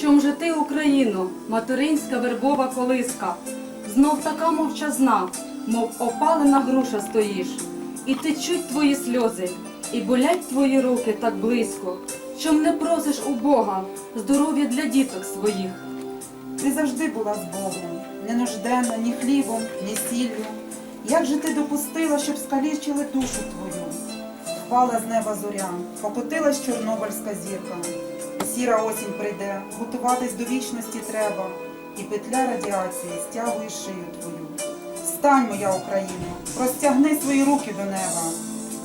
чом же ти, Україно, материнська вербова колиска, знов така мовчазна, мов опалена груша стоїш, і течуть твої сльози, і болять твої руки так близько, чом не просиш у Бога здоров'я для діток своїх. Ти завжди була з Богом, не нужденна ні хлібом, ні сіллю. Як же ти допустила, щоб скалічили душу твою? Впала з неба зоря, покотилась чорнобильська зірка. Сіра осінь прийде, готуватись до вічності треба, і петля радіації стягує шию твою. Встань, моя Україно, простягни свої руки до неба.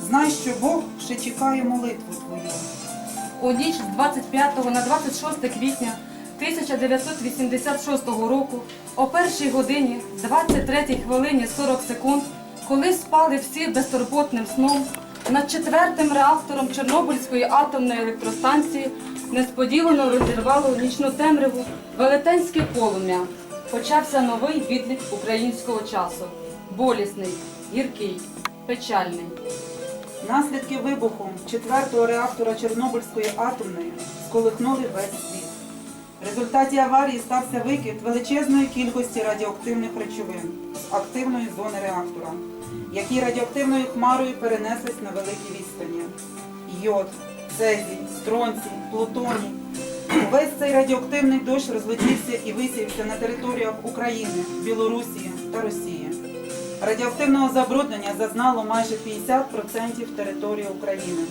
Знай, що Бог ще чекає молитву твою. У ніч з 25 на 26 квітня 1986 року о першій годині 23 хвилині 40 секунд, коли спали всі безтурботним сном, над четвертим реактором Чорнобильської атомної електростанції несподівано розірвало нічну темряву велетенське полум'я. Почався новий відлік українського часу. Болісний, гіркий, печальний. Наслідки вибуху четвертого реактора Чорнобильської атомної сколихнули весь світ. В результаті аварії стався викид величезної кількості радіоактивних речовин з активної зони реактора, які радіоактивною хмарою перенеслись на великі відстані. Йод, цезій, стронцій, плутоній. Увесь цей радіоактивний дощ розлетівся і висівся на територіях України, Білорусі та Росії. Радіоактивного забруднення зазнало майже 50% території України.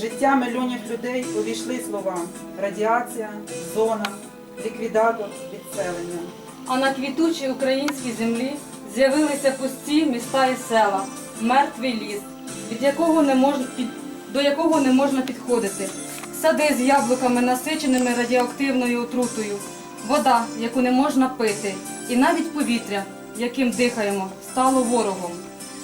Життя мільйонів людей увійшли слова радіація, зона, ліквідатор, відселення. А на квітучій українській землі з'явилися пусті міста і села, мертвий ліс, від якого не можна під до якого не можна підходити, сади з яблуками, насиченими радіоактивною отрутою, вода, яку не можна пити, і навіть повітря, яким дихаємо, стало ворогом.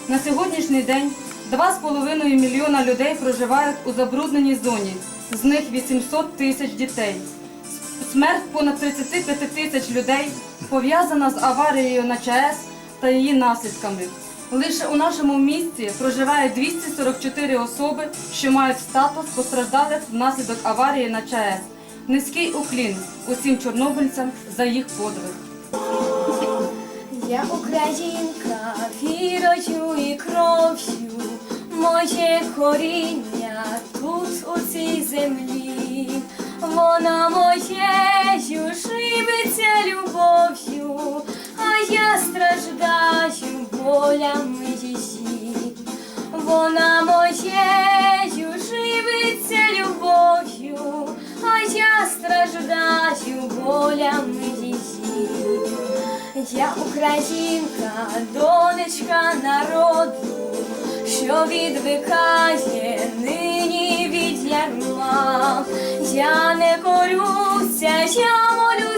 На сьогоднішній день 2,5 мільйона людей проживають у забрудненій зоні, з них 800 тисяч дітей. Смерть понад 35 тисяч людей пов'язана з аварією на ЧАЕС та її наслідками. Лише у нашому місті проживає 244 особи, що мають статус постраждалих внаслідок аварії на ЧАЕС. Низький уклін усім чорнобильцям за їх подвиг. Я українка вірою і кров'ю, моє коріння тут у цій землі, вона моєю болями її. Вона моєю живиться любов'ю, а я страждаю болями її. Я українка, донечка народу, що відвикає нині від ярма. Я не корюся, я молюся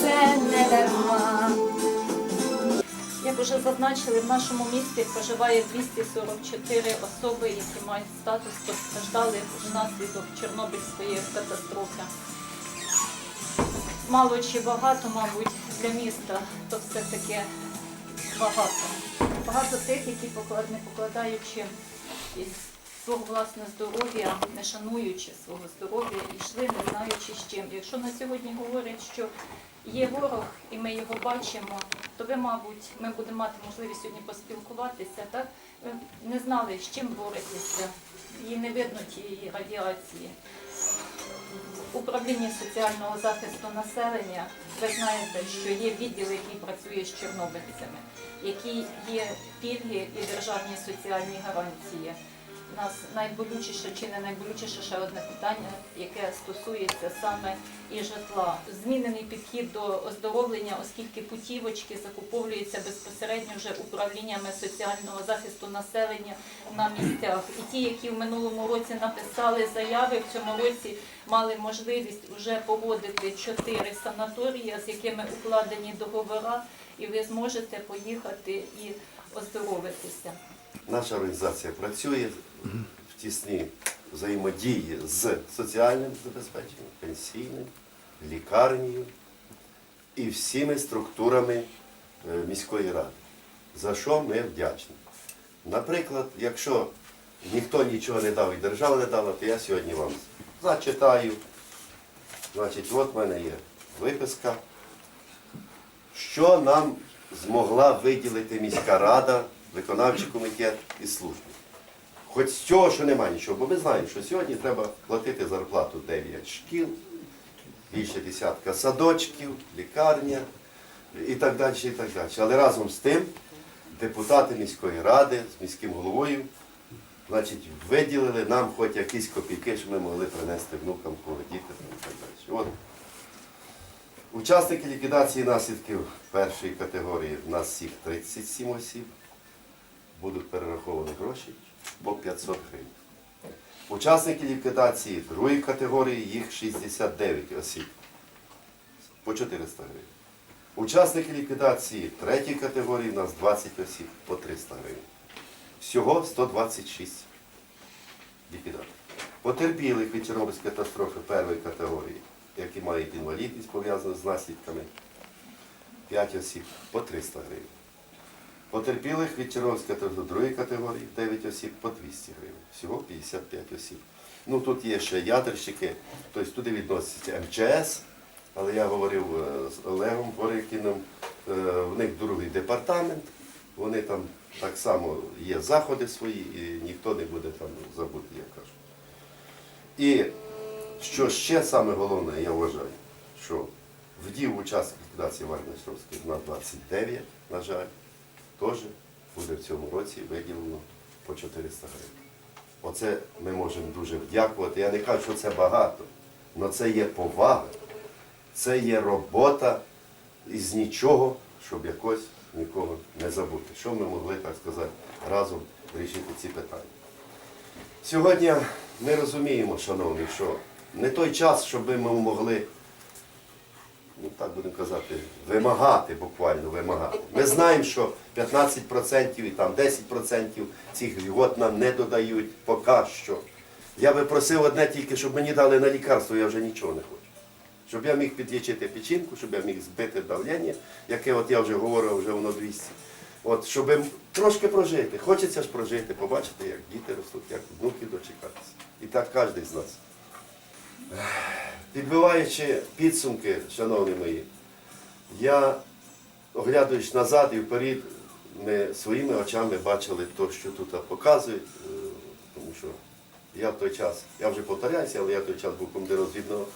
це не дарма. Як вже зазначили, в нашому місті проживає 244 особи, які мають статус постраждалих внаслідок Чорнобильської катастрофи. Мало чи багато, мабуть, для міста, то все-таки багато. Багато тих, які не покладаючи свого власне здоров'я, не шануючи свого здоров'я, йшли, не знаючи з чим. Якщо на сьогодні говорять, що є ворог і ми його бачимо, то ви, мабуть, ми будемо мати можливість сьогодні поспілкуватися. Так ви не знали, з чим боретеся. Її не видно тієї радіації. В управлінні соціального захисту населення ви знаєте, що є відділ, який працює з чорнобильцями, які є пільги і державні соціальні гарантії. Нас найболючіше чи не найболючіше ще одне питання, яке стосується саме і житла. Змінений підхід до оздоровлення, оскільки путівочки закуповуються безпосередньо вже управліннями соціального захисту населення на місцях. І ті, які в минулому році написали заяви, в цьому році мали можливість вже погодити чотири санаторії, з якими укладені договори, і ви зможете поїхати і оздоровитися. Наша організація працює в тісній взаємодії з соціальним забезпеченням, пенсійним, лікарнею. і всіми структурами е, міської ради, за що ми вдячні. Наприклад, якщо ніхто нічого не дав і держава не дала, то я сьогодні вам зачитаю. Значить, от в мене є виписка, що нам змогла виділити міська рада, виконавчий комітет і служби. Хоч з цього, що немає нічого, бо ми знаємо, що сьогодні треба платити зарплату 9 шкіл, більше десятка садочків, лікарня і так далі. і так далі. Але разом з тим депутати міської ради з міським головою значить, виділили нам хоч якісь копійки, щоб ми могли принести внукам, холодіти і так далі. От. Учасники ліквідації наслідків першої категорії в нас всіх 37 осіб. Будуть перераховані гроші по 500 гривень. Учасники ліквідації другої категорії їх 69 осіб по 400 гривень. Учасники ліквідації третьої категорії у нас 20 осіб по 300 гривень. Всього 126 ліквідаторів. Потерпілих від Чорнобильської катастрофи першої категорії, які мають інвалідність пов'язану з наслідками, 5 осіб по 300 гривень. Потерпілих від катастрофи другої категорії 9 осіб по 200 гривень. Всього 55 осіб. Ну тут є ще ядерщики, тобто туди відноситься МЧС, але я говорив е, з Олегом Горикіном, е, в них другий департамент, вони там так само є заходи свої, і ніхто не буде там забути, як кажуть. І що ще саме головне, я вважаю, що вдів учасник ліквідації Варничровської на 29, на жаль, теж буде в цьому році виділено по 400 гривень. Оце ми можемо дуже вдякувати. Я не кажу, що це багато, але це є повага, це є робота із нічого, щоб якось нікого не забути. Що ми могли, так сказати, разом вирішити ці питання. Сьогодні ми розуміємо, шановні, що не той час, щоб ми могли, ну так будемо казати, вимагати, буквально вимагати. Ми знаємо, що 15% і там 10% цих льгот нам не додають поки що. Я би просив одне тільки, щоб мені дали на лікарство, я вже нічого не хочу. Щоб я міг підлічити печінку, щоб я міг збити давлення, яке от я вже говорив, вже воно 200. От, щоб трошки прожити. Хочеться ж прожити, побачити, як діти ростуть, як внуки дочекатися. І так кожен з нас. Підбиваючи підсумки, шановні мої, я, оглядуючи назад і вперед, ми своїми очами бачили те, що тут показують, е, тому що я в той час, я вже повторяюся, але я в той час був командир розвідного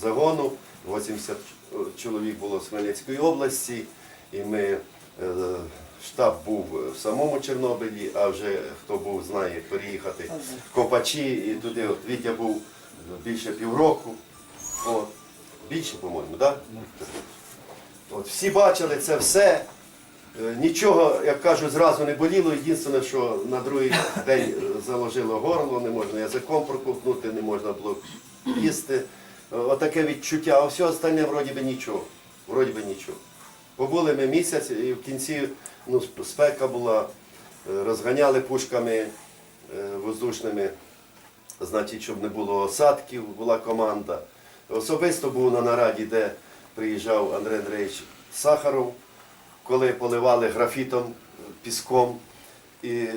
загону, 80 чоловік було з Хмельницької області, і ми, е, штаб був в самому Чорнобилі, а вже хто був, знає, переїхати в Копачі, і туди от Вітя був більше півроку. От. Більше, по-моєму, так? От, всі бачили це все. Е, Нічого, як кажуть, зразу не боліло. Єдине, що на другий день заложило горло, не можна язиком проковтнути, не можна було їсти. Отаке відчуття, а все остальне вроді би нічого. Вроді би нічого. Побули ми місяць і в кінці ну, спека була, е, розганяли пушками е, воздушними, значить, щоб не було осадків, була команда. Особисто був на нараді, де приїжджав Андрій Андрійович Сахаров, коли поливали графітом, піском і е,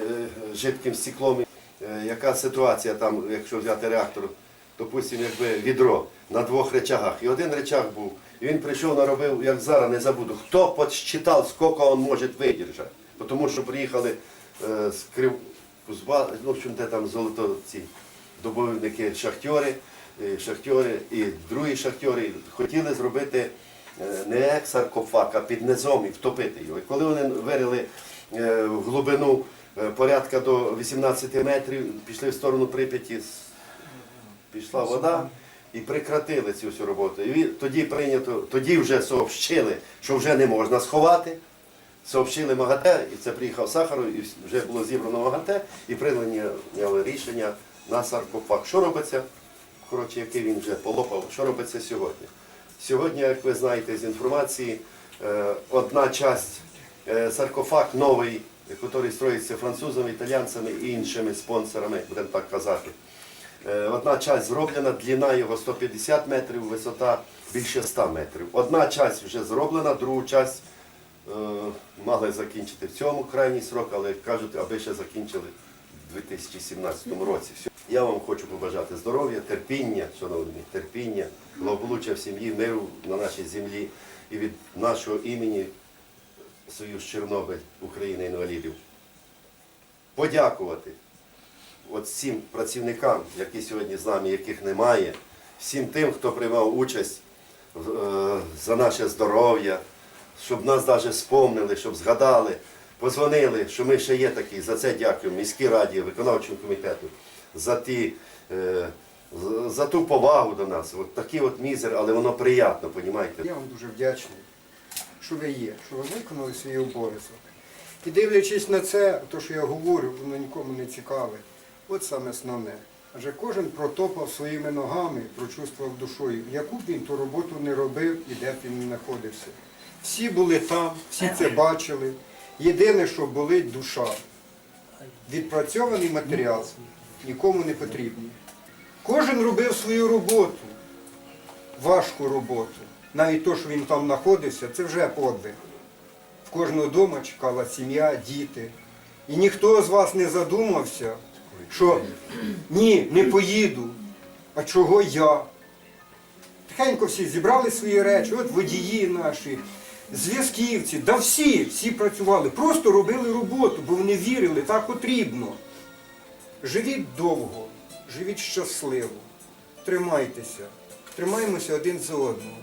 жидким стеклом. Е, Яка ситуація там, якщо взяти реактор, допустимо, якби відро на двох речагах. І один речаг був. І він прийшов, наробив, як зараз не забуду, хто підсчитав, скільки він може видержати. Тому що приїхали е, з Крив... Кузба, ну, де там золото ці добувники шахтери, е, шахтери і другі шахтери хотіли зробити е, не як саркофаг, а під низом і втопити його. І коли вони вирили е, в глибину порядка до 18 метрів, пішли в сторону Прип'яті, пішла вода і прекратили цю всю роботу. І тоді прийнято, тоді вже сообщили, що вже не можна сховати. Сообщили МАГАТЕ, і це приїхав Сахаров, і вже було зібрано МАГАТЕ, і прийняли рішення на саркофаг. Що робиться? Коротше, який він вже полопав, що робиться сьогодні? Сьогодні, як ви знаєте з інформації, е, одна часть е, саркофаг новий, який строїться французами, італійцями і іншими спонсорами, будемо так казати. Е, Одна часть зроблена, длина його 150 метрів, висота більше 100 метрів. Одна часть вже зроблена, другу часть мали закінчити в цьому крайній срок, але кажуть, аби ще закінчили в 2017 році. Я вам хочу побажати здоров'я, терпіння, шановні, терпіння, благополуччя в сім'ї, миру на нашій землі і від нашого імені Союз Чорнобиль України інвалідів. Подякувати от всім працівникам, які сьогодні з нами, яких немає, всім тим, хто приймав участь е, за наше здоров'я, щоб нас навіть спомнили, щоб згадали, позвонили, що ми ще є такі. За це дякуємо міській раді, виконавчому комітету, за ті. е, За ту повагу до нас, от такий от мізер, але воно приємно, понімаєте? Я вам дуже вдячний, що ви є, що ви виконали свій обов'язок. І дивлячись на це, то, що я говорю, воно нікому не цікаве. От саме основне. Адже кожен протопав своїми ногами, прочувствував душою, яку б він ту роботу не робив і де б він не знаходився. Всі були там, всі це бачили. Єдине, що болить душа. Відпрацьований матеріал нікому не потрібний. Кожен робив свою роботу важку роботу. Навіть то, що він там знаходився, це вже подвиг. В кожного дома чекала сім'я, діти. І ніхто з вас не задумався, що ні, не поїду. А чого я? Тихенько всі зібрали свої речі, от водії наші, зв'язківці, да всі, всі працювали, просто робили роботу, бо вони вірили, так потрібно. Живіть довго, живіть щасливо, тримайтеся, тримаймося один за одного,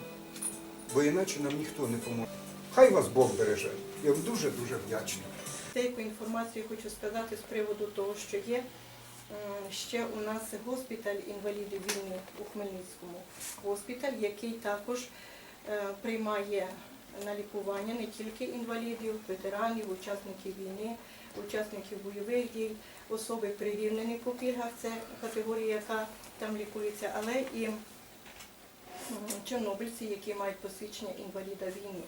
бо іначе нам ніхто не поможе. Хай вас Бог береже. Я вам дуже-дуже вдячний. Деяку інформацію хочу сказати з приводу того, що є ще у нас госпіталь інвалідів війни у Хмельницькому. Госпіталь, який також е, приймає на лікування не тільки інвалідів, ветеранів, учасників війни, учасників бойових дій, особи прирівнені по пільгах, це категорія, яка там лікується, але і чорнобильці, які мають посвідчення інваліда війни.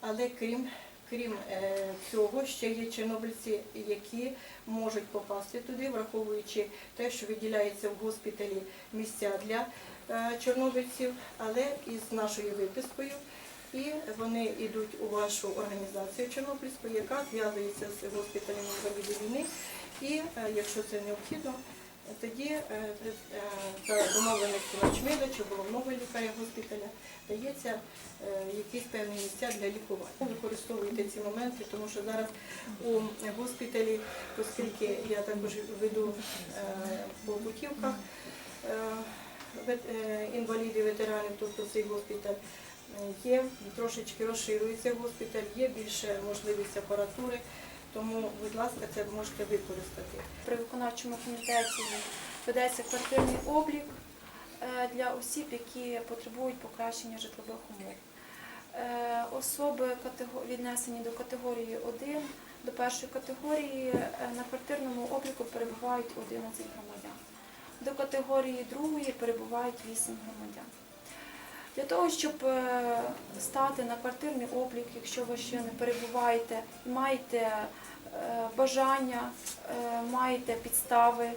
Але крім, крім е, цього, ще є чорнобильці, які можуть попасти туди, враховуючи те, що виділяється в госпіталі місця для е, чорнобильців, але із нашою випискою. І вони йдуть у вашу організацію Чорнобильську, яка зв'язується з госпіталем інвалідів війни. І е, якщо це необхідно, тоді е, е, за домовленістю начмеда чи головного лікаря госпіталя дається якісь певні місця для лікування. Використовуйте ці моменти, тому що зараз у госпіталі, оскільки я також веду по е, інвалідів, ветеранів, тобто цей госпіталь. Є трошечки розширюється госпіталь, є більше можливість апаратури, тому, будь ласка, це можете використати. При виконавчому комітеті ведеться квартирний облік е, для осіб, які потребують покращення житлових умов. Е, Особи віднесені до категорії 1, до першої категорії е, на квартирному обліку перебувають 11 громадян. До категорії 2 перебувають 8 громадян. Для того, щоб е, стати на квартирний облік, якщо ви ще не перебуваєте маєте е, бажання, е, маєте підстави.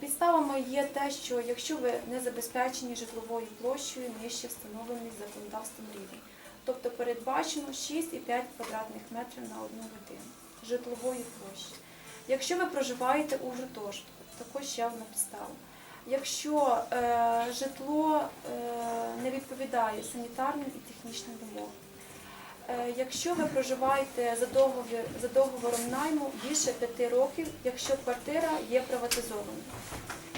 Підставами є те, що якщо ви не забезпечені житловою площею нижче встановлений законодавством рівень, тобто передбачено 6,5 квадратних метрів на одну людину житлової площі. Якщо ви проживаєте у гуртожитку, також ще одна підстава. Якщо е, житло е, не відповідає санітарним і технічним вимогам, Е, Якщо ви проживаєте за, договір, за договором найму більше п'яти років, якщо квартира є приватизованою.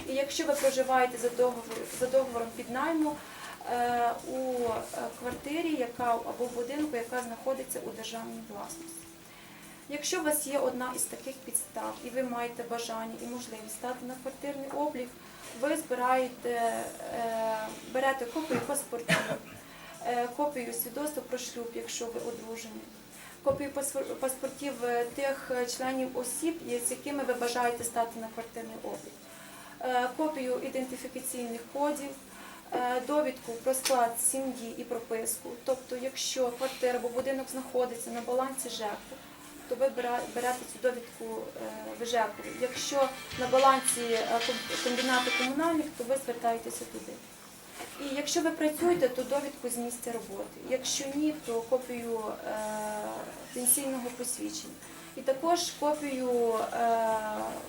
І якщо ви проживаєте за, договор, за договором під найму е, у е, квартирі, яка або будинку, яка знаходиться у державній власності. Якщо у вас є одна із таких підстав, і ви маєте бажання і можливість стати на квартирний облік, ви збираєте, е, берете копію паспортів, е, копію свідоцтва про шлюб, якщо ви одружені, копію паспортів е, тих членів осіб, з якими ви бажаєте стати на квартирний облік, копію ідентифікаційних кодів, довідку про склад сім'ї і прописку. Тобто, якщо квартира або будинок знаходиться на балансі ЖЕКу, то ви берете цю довідку е, в ЖЕКу. Якщо на балансі е, комбінату комунальних, то ви звертаєтеся туди. І якщо ви працюєте, то довідку з місця роботи. Якщо ні, то копію е, пенсійного посвідчення. І також копію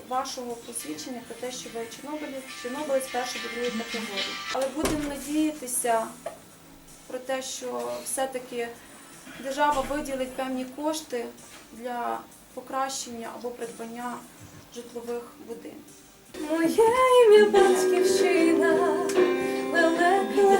вашого посвідчення про те, що ви Чорнобилець, Чорнобилець першої другої категорії. Але будемо надіятися про те, що все-таки держава виділить певні кошти для покращення або придбання житлових будинків. Моє ім'я батьківщина, лелеке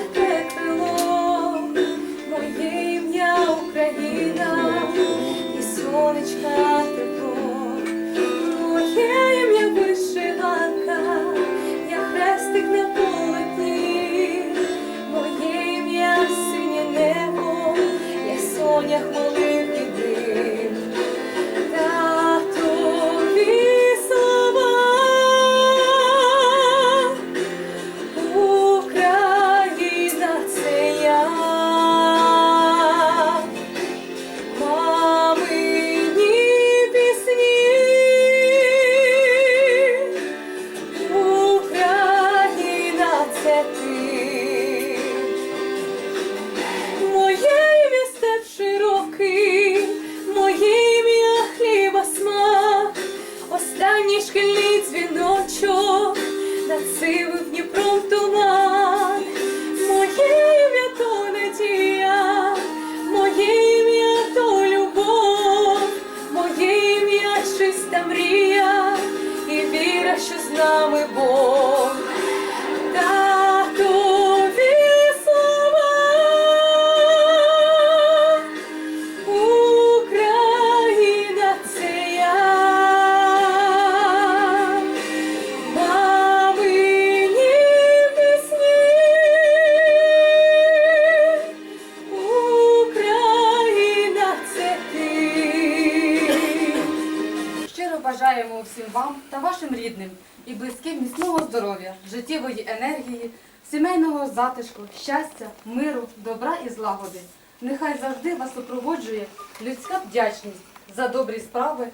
міцного здоров'я, життєвої енергії, сімейного затишку, щастя, миру, добра і злагоди. Нехай завжди вас супроводжує людська вдячність за добрі справи,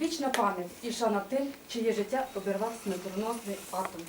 вічна пам'ять і шана тим, чиє життя обірвав смертоносний атом.